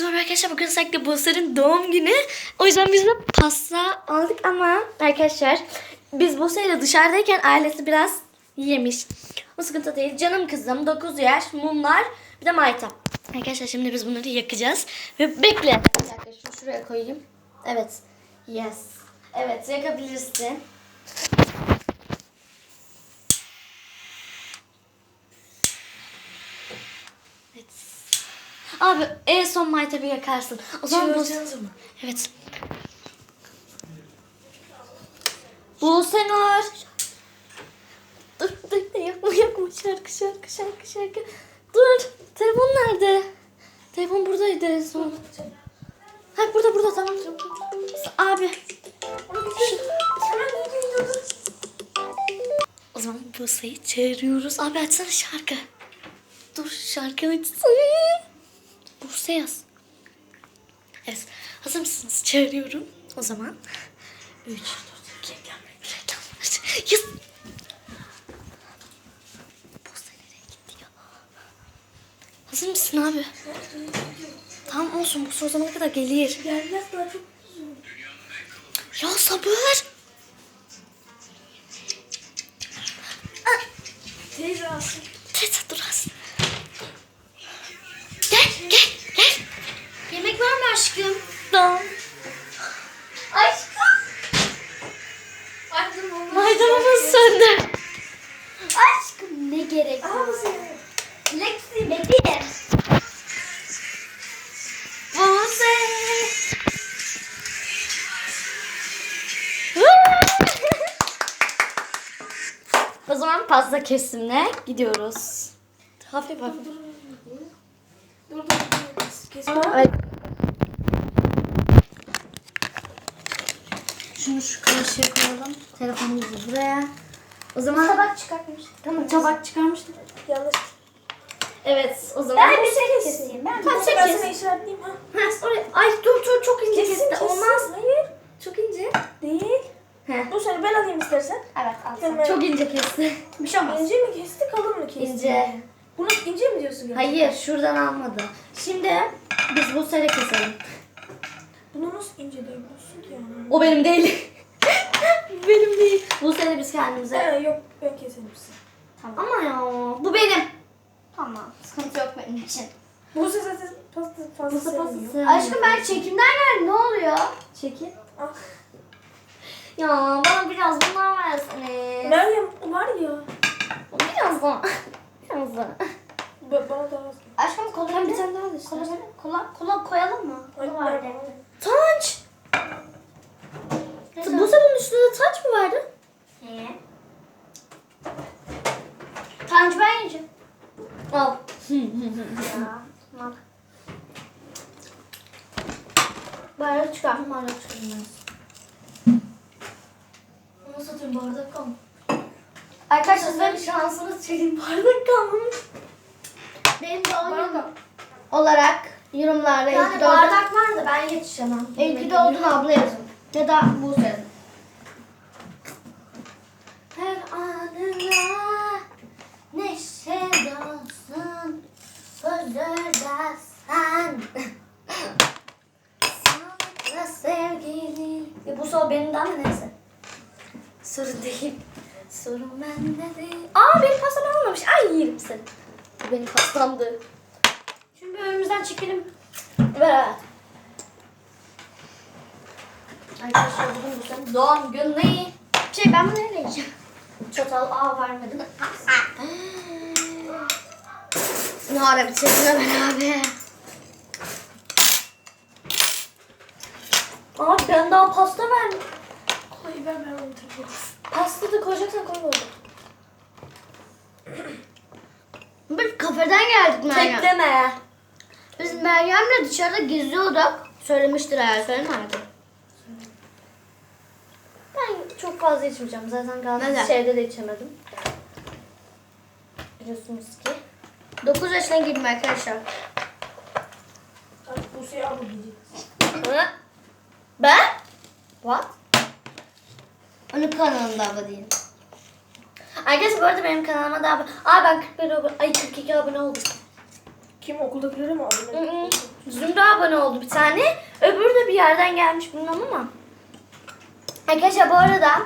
Merhaba arkadaşlar bugün özellikle Buse'nin doğum günü. O yüzden biz de pasta aldık ama arkadaşlar biz Buse ile dışarıdayken ailesi biraz yemiş. O sıkıntı değil. Canım kızım 9 yaş mumlar bir de maytap. Arkadaşlar şimdi biz bunları yakacağız. Ve bekle. Bir dakika şunu şuraya koyayım. Evet. Yes. Evet yakabilirsin. Abi en son maytabı yakarsın. O zaman bu... Mı? Evet. Buse Nur. Dur dur dur yapma yapma şarkı şarkı şarkı şarkı. Dur telefon nerede? Telefon buradaydı en son. Ha burada burada tamam. Abi. O zaman Buse'yi çağırıyoruz. Abi açsana şarkı. Dur şarkı açsın. Buse yaz. Evet. Hazır mısınız? Çağırıyorum. O zaman. 3, 4, 2, reklam. Reklam. Yes. Buse nereye gitti ya? Hazır mısın abi? Tamam olsun. Bu o zamana kadar gelir. Gelmez daha çok Ya sabır. O zaman pasta kesimine gidiyoruz. Hafif hafif. Dur dur. Evet. Şunu şu karşıya koyalım. Telefonumuzu buraya. O zaman Tabak çıkartmış. tamam tabak çıkarmıştım. Yanlış. Evet o zaman. Ben bir şey keseyim. Ben Tamam, bir sen ben kes. sana işaretleyeyim ha. Ha, oraya. Ay dur dur çok ince Kesin kesti. kesin. Olmaz. Hayır. Çok ince. Değil. He. Bu sene ben alayım istersen. Evet al sen. Çok ince kesti. Bir şey olmaz. İnce mi kesti kalın mı kesti? İnce. Bunu ince mi diyorsun? gerçekten? Hayır şuradan almadı. Şimdi biz bu sene keselim. Bunu nasıl ince diyebiliyorsun ki yani? O benim değil. benim değil. Bu sene biz kendimize. Ee, yok ben keserim size. Ama ya bu benim. Tamam sıkıntı yok benim için. Bu ses zaten pasta fazla Pasta pasta sevmiyor. sevmiyor. Aşkım ben çekimden geldim. Ne oluyor? Çekil. Ah. Ya bana biraz bundan versene. Meryem var ya. Biraz daha. Biraz daha. ba- Bana daha az. Aşkım kola bir tane daha da Kola, istersen. kola, kola koyalım mı? Ay, Kola vardı. var. Taç. Bu sabunun üstünde taç mı vardı? Niye? Tanrı ben yiyeceğim. Al. Ya. Bardak çıkar. Bardak çıkılmaz. Satayım bardak kalmış. Arkadaşlar size şansınız çekin bardak kalmamış. benim doğum olarak yorumlarda Yani ki doğdun. bardak var da ben yetişemem. Ki doğdun abla yazın. Ya da Buse yazın. Her anına neşe dolsun sözlerde sen. Sağlıkla sevgili. Ya bu soru benim de ama neyse. Sorun değil. Sorun bende değil. Aa benim pastam olmamış. Ay yerim seni. Bu benim pastamdı. Şimdi önümüzden çekelim. Ver. Arkadaşlar bugün bu senin doğum günü. Şey ben bunu nereye yiyeceğim? Çatal A vermedin. Ne ara bitirdin ben abi. Abi ben daha pasta vermedim. Kolayı ver ben onu. Pasta da koyacaksan koy orada. Biz kafeden geldik Meryem. Tekleme. Biz Meryem'le dışarıda geziyorduk. Söylemiştir eğer söylemedi. Ben çok fazla içmeyeceğim. Zaten Neden? galiba şeyde de içemedim. Biliyorsunuz ki. 9 yaşına girdim arkadaşlar. Bu diyecek. Hı? Ben? What? Onun kanalında abla değil. Arkadaşlar bu arada benim kanalıma da abone... Aa ben 41 abone... Ay 42 abone oldum. Kim okuldakileri mi abone? Zümra abone oldu bir tane. Öbürü de bir yerden gelmiş bilmem ama. Arkadaşlar bu arada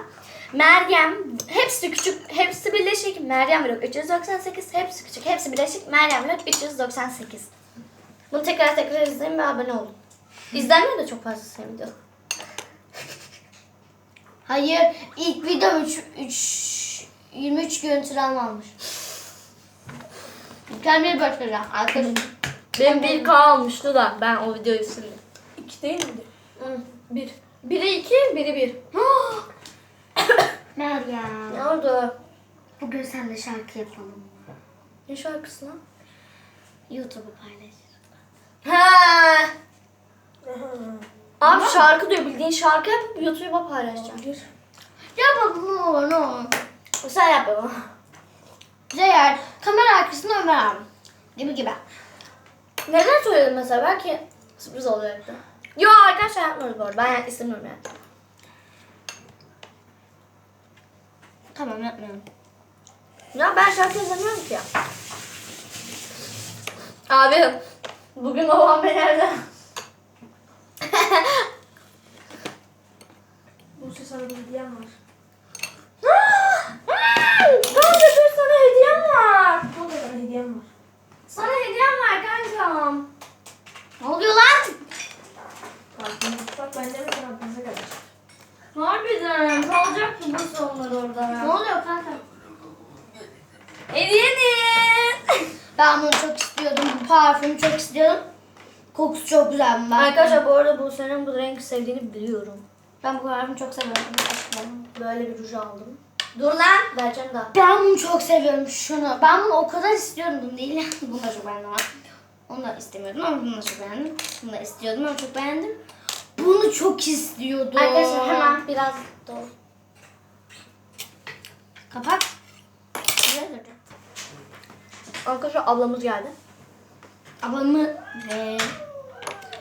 Meryem hepsi küçük hepsi birleşik Meryem Vlog 398 hepsi küçük hepsi birleşik Meryem Vlog 398. Bunu tekrar tekrar izleyin ve abone olun. İzlenmiyor da çok fazla video. Hayır ilk videom 3, 3 23 görüntü almamış. Mükemmel başarı arkadaşım. Benim 1K almıştı da ben o videoyu sildim. İki değil miydi? Hı, Bir. Biri iki, biri bir. Meryem. Ne oldu? Bugün sen de şarkı yapalım. Ne şarkısı lan? YouTube'u paylaş. Ha. Abi şarkı diyor bildiğin şarkı yapıp YouTube'a paylaşacağım. Bir. Yapalım ne olur ne olur. Sen yap baba. Zeyar kamera arkasında Ömer abi. Gibi gibi. Neden söyledin mesela? Belki sürpriz olacaktı. Yo arkadaşlar yapmıyoruz bu arada. Ben istemiyorum yani. Tamam yapmıyorum. Ya ben şarkı izlemiyorum ki ya. Abi bugün babam beni evde. Bu sana bir hediyem var. Kanka dur sana hediyem var. Bu da bana hediyem var. Sana hediyem var kankam. Ne oluyor lan? Bak, ben de mesela aklınıza gelir. Harbiden kalacak mı bu sonlar orada Ne oluyor kanka? Hediyeniz. Ben bunu çok istiyordum. Bu parfümü çok istiyordum. Kokusu çok güzel. Ben, Arkadaşlar bu arada bu senin bu rengi sevdiğini biliyorum. ben bu parfümü çok seviyorum. Böyle bir ruj aldım. Dur lan. Vereceğim daha. Ben bunu çok seviyorum şunu. Ben bunu o kadar istiyordum bunu değil. bunu da çok beğendim ama. Onu da istemiyordum ama bunu da çok beğendim. Bunu da istiyordum ama çok beğendim. Bunu çok istiyordum. Arkadaşlar hemen biraz doğru. Kapat. Arkadaşlar ablamız geldi. Ablamı ve...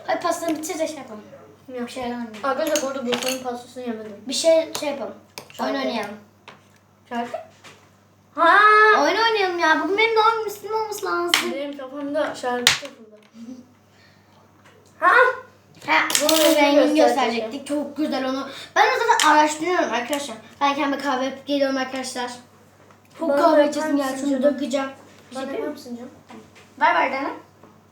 Hadi pastanı bitir de şey yapalım. Bir şey yapalım. Arkadaşlar bu arada bu senin pastasını yemedim. Bir şey şey yapalım. Oyun Şarkı. oynayalım. Şarkı? Ha. Oyun oynayalım ya. Bugün benim doğum günüm üstüne olması lazım. Benim kafamda şarkı takıldı. Ha? Ha, Bunu rengini gösterecektik. Çok güzel onu. Ben de zaten araştırıyorum arkadaşlar. Ben kendime kahve yapıp geliyorum arkadaşlar. Çok Bana kahve içesim geldi. Şunu dökeceğim. Bir şey yapayım mı? mısın canım? Ver ver dene.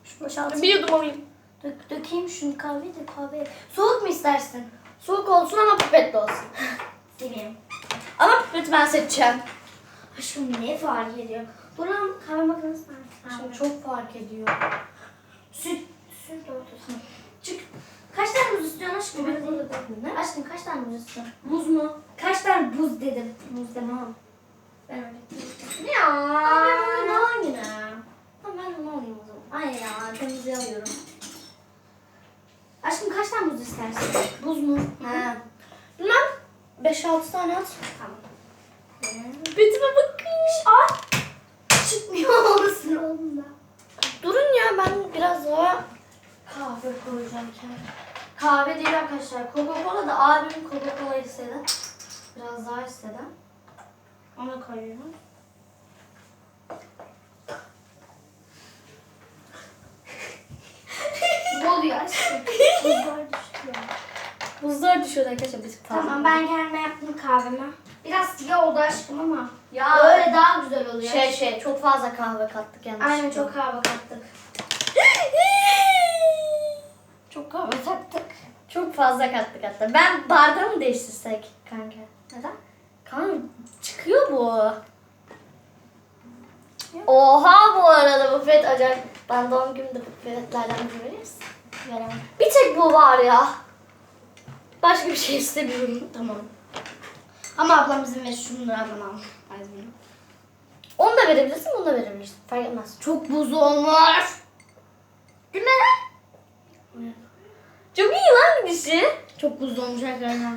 Şu boşaltayım. Bir yudum alayım. Dök, dökeyim şunu kahveyi de kahve. Soğuk mu istersin? Soğuk olsun ama pipetli olsun. Seveyim. Ama pipeti ben seçeceğim. Aşkım ne fark ediyor? Dur lan kahve makinesi var. Şimdi çok fark ediyor. Süt. Süt ortasına. Çık. Kaç tane buz istiyorsun aşkım? Burada takma. Ne? Aşkım kaç tane buz istiyorsun? Muz mu? Kaç tane buz dedim. Buz demem. Ben öyle. Ya. Aa, ne var yine? Tamam ben bunu alayım o zaman. Ay ya. Aşkım kaç tane buz istersin? Buz mu? Ha. Bilmem. 5-6 tane at. Tamam. Pipetime bakın. Ay. Çıkmıyor olmasın oğlum da. Durun ya ben biraz daha kahve koyacağım kendime. Kahve değil arkadaşlar. Coca-Cola da abim Coca-Cola istedi. Biraz daha istedi. Onu koyuyorum. Ne oluyor aşkım? Buzlar düşüyor. Buzlar düşüyor arkadaşlar tık fazla. Tamam ben kendime yaptım kahvemi. Biraz siyah oldu aşkım ama. Ya Öyle daha güzel oluyor. şey şey çok fazla kahve kattık yalnız. Aynen çok kahve kattık. Çok kahve taktık. Çok fazla kattık hatta. Ben bardağı mı değiştirsek kanka? Neden? Kanka çıkıyor bu. Oha bu arada bu pet acayip. Ben doğum günümde bu petlerden biri? Veremem. Bir tek bu var ya. Başka bir şey istemiyorum. Tamam. Ama ablam izin verir şunları ablam al. Onu da verebilirsin, onu da verebilirsin. Fark etmez. Çok buz olmuş. Değil mi? Çok iyi lan gidişi. Çok buz olmuş arkadaşlar.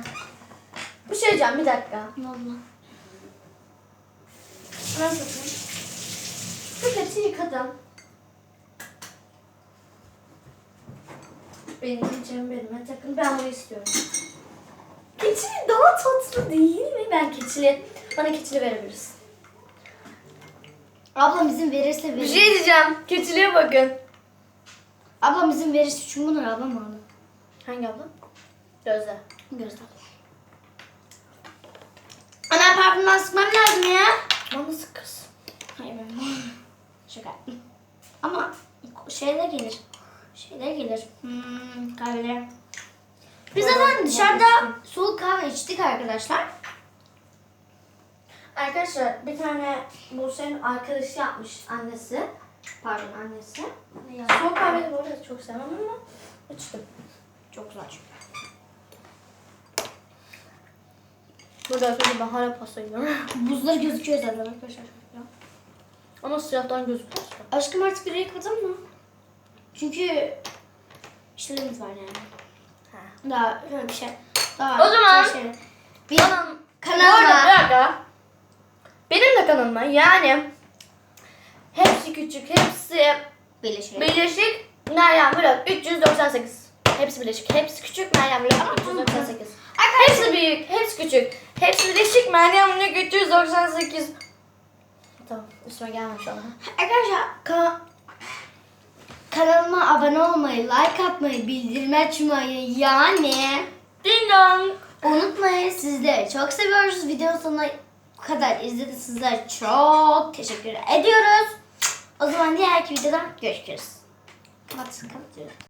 Bir şey diyeceğim bir dakika. Ne oldu? Nasıl? Pipeti yıkadım. Benim keçim belime takın. Ben bunu istiyorum. Keçili daha tatlı değil mi? Ben keçili, bana keçili verebilirsin. Ablam izin verirse verir. Bir şey diyeceğim. Keçiliye bakın. Ablam bizim verisi çünkü bunları ablam aldı. Hangi abla? Gözde. Gözde. Ana parfümden sıkmam lazım ya. Bana sık kız. Hayır ben Şaka. Ama şeyler gelir. Şeyler gelir. Hmm, kahveler. Biz zaten dışarıda soğuk kahve içtik arkadaşlar. Arkadaşlar bir tane Buse'nin arkadaşı yapmış annesi. Pardon annesi. Soğuk kahveyi bu arada çok sevmem ama içtim. Çok güzel çünkü. Burada arkadaşlar ben hala pasta yiyorum. Buzları gözüküyor zaten arkadaşlar. ama siyahtan gözüküyor. Aşkım artık bir yıkadın mı? Çünkü işlerimiz var yani. Ha. Daha şöyle bir şey. Daha O zaman- şey. Bir Kanal, Kanalıma- Bu arada bir dakika. Benim de kanalıma yani hepsi küçük, hepsi birleşelim. birleşik Meryem Vlog 398. Hepsi birleşik, hepsi küçük Meryem Vlog 398. Hepsi büyük, hepsi küçük. Hepsi birleşik Meryem Vlog 398. Tamam, üstüme gelme şu an. Arkadaşlar ka- kanalıma abone olmayı, like atmayı, bildirim açmayı yani Ding dong. unutmayın. Sizleri çok seviyoruz. Video sonuna kadar izlediğiniz sizlere çok teşekkür ediyoruz. O zaman diğer videoda görüşürüz. Kapat, kapatıyorum.